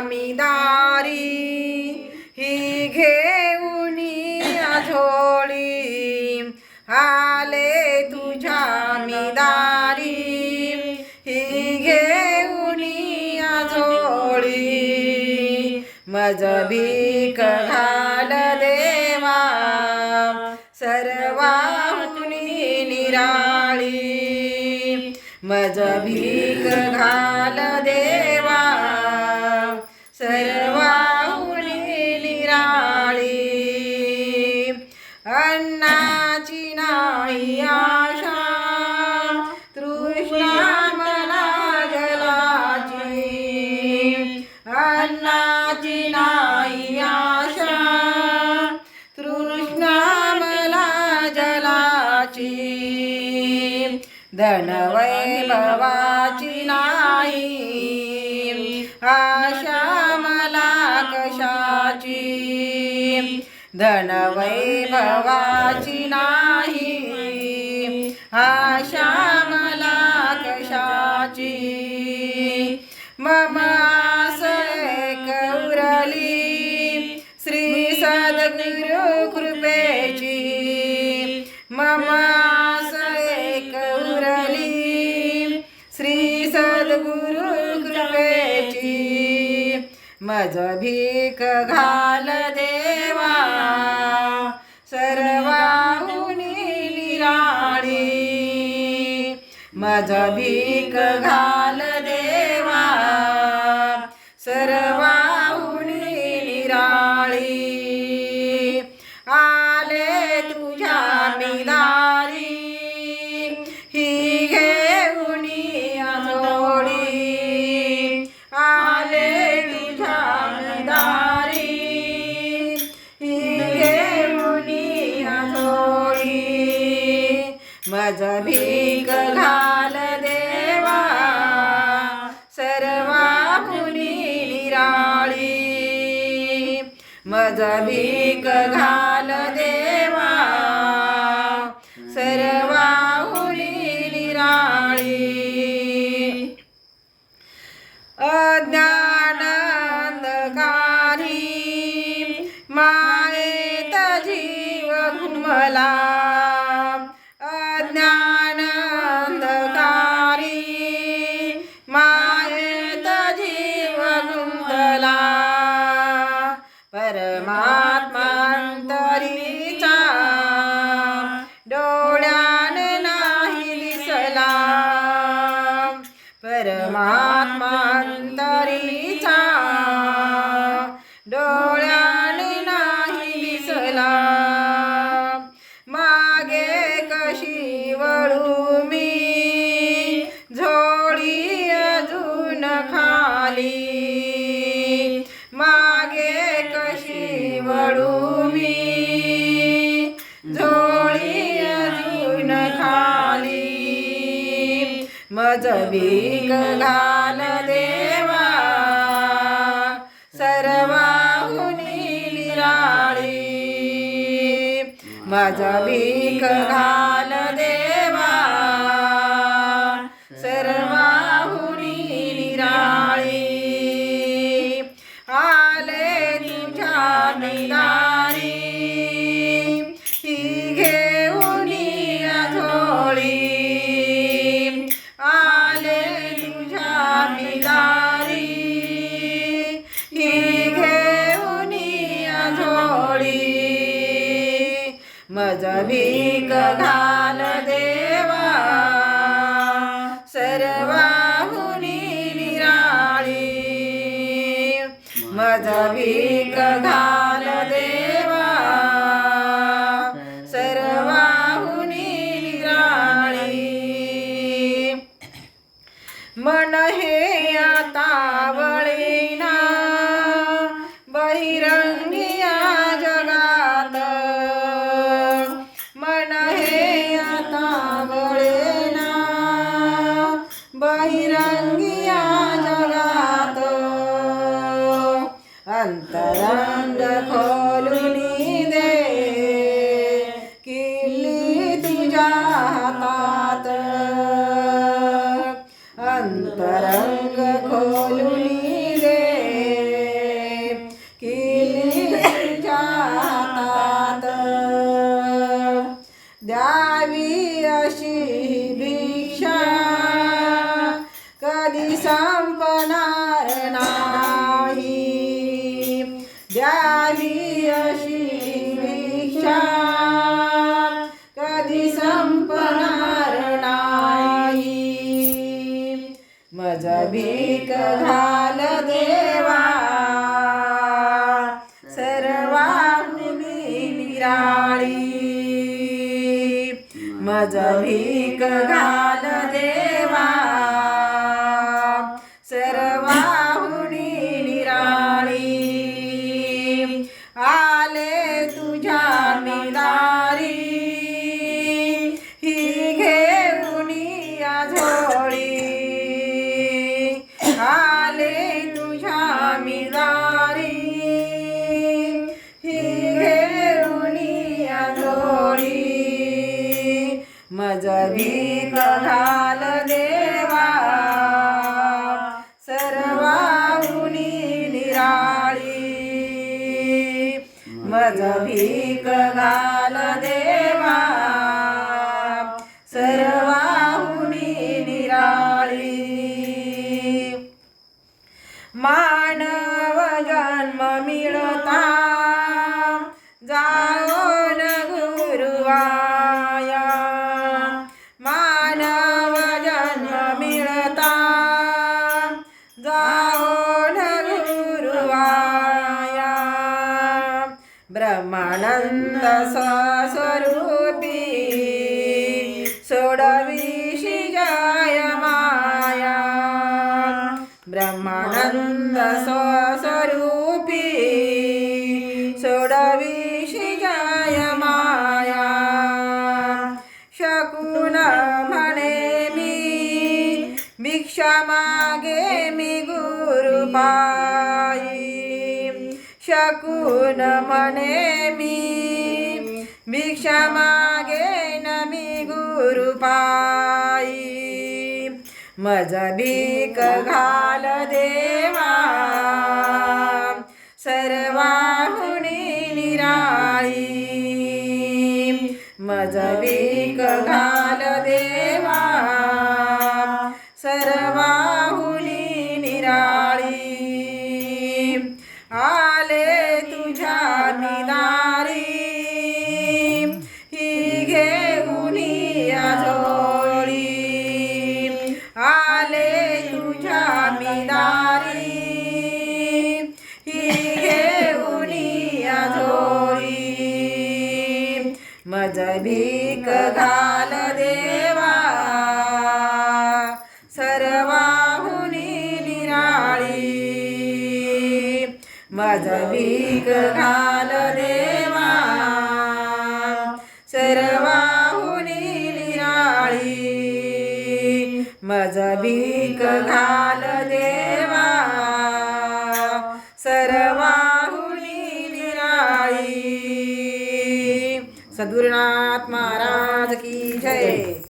मी दारी ही घेऊन झोळी. आले तुझ्या मी दारी ही घेऊन झोळी. मज भीक घाल देवा सर्वाहुनी निराळी. मज भीक घाल धनवैभवाची नाही. आशा मला कशाची? धनवैभवाची नाही. हा मज भीक घाल देवा. सर्वाहुनी निराळी. मज भीक घाल भीक घाल देवा सर्वा सर्वाहुनी निराळी. मज भीक घाल आत्मांतरीचा डोळ्याने नाही दिसला. मागे कशी वळू मी? झोळी अजून खाली. मागे कशी वळू मी? झोळी अजून खाली. मजबी गला सर्वाहुनी निराळी. माझा भीक घाल देवा. सर्वाहुनी निराळी. आले तुझ्या निराळी मज भीक घाल देवा द्यावी अशी भिक्षा. कधी संपणार नाही. द्यावी अशी भिक्षा. कधी संपणार नाही. मज भीक घाल देवा. मज भीक मानव जन्म मिळता. जाओन गुरुवाया. मानव जन्म मिळता. जाओन गुरुवाया. ब्रह्मानंद स्वरूप पायी शकून म्हणे मी भिक्षा मागे न मी गुरु पाई। मज भीक घाल देवा सर्वाहुणी निराई। मज भीक घाल भीक घाल देवा. सर्वाहुनी निराळी. मज भीक घाल देवा. सर्वाहुनी निराळी. मज भीक घाल देवा.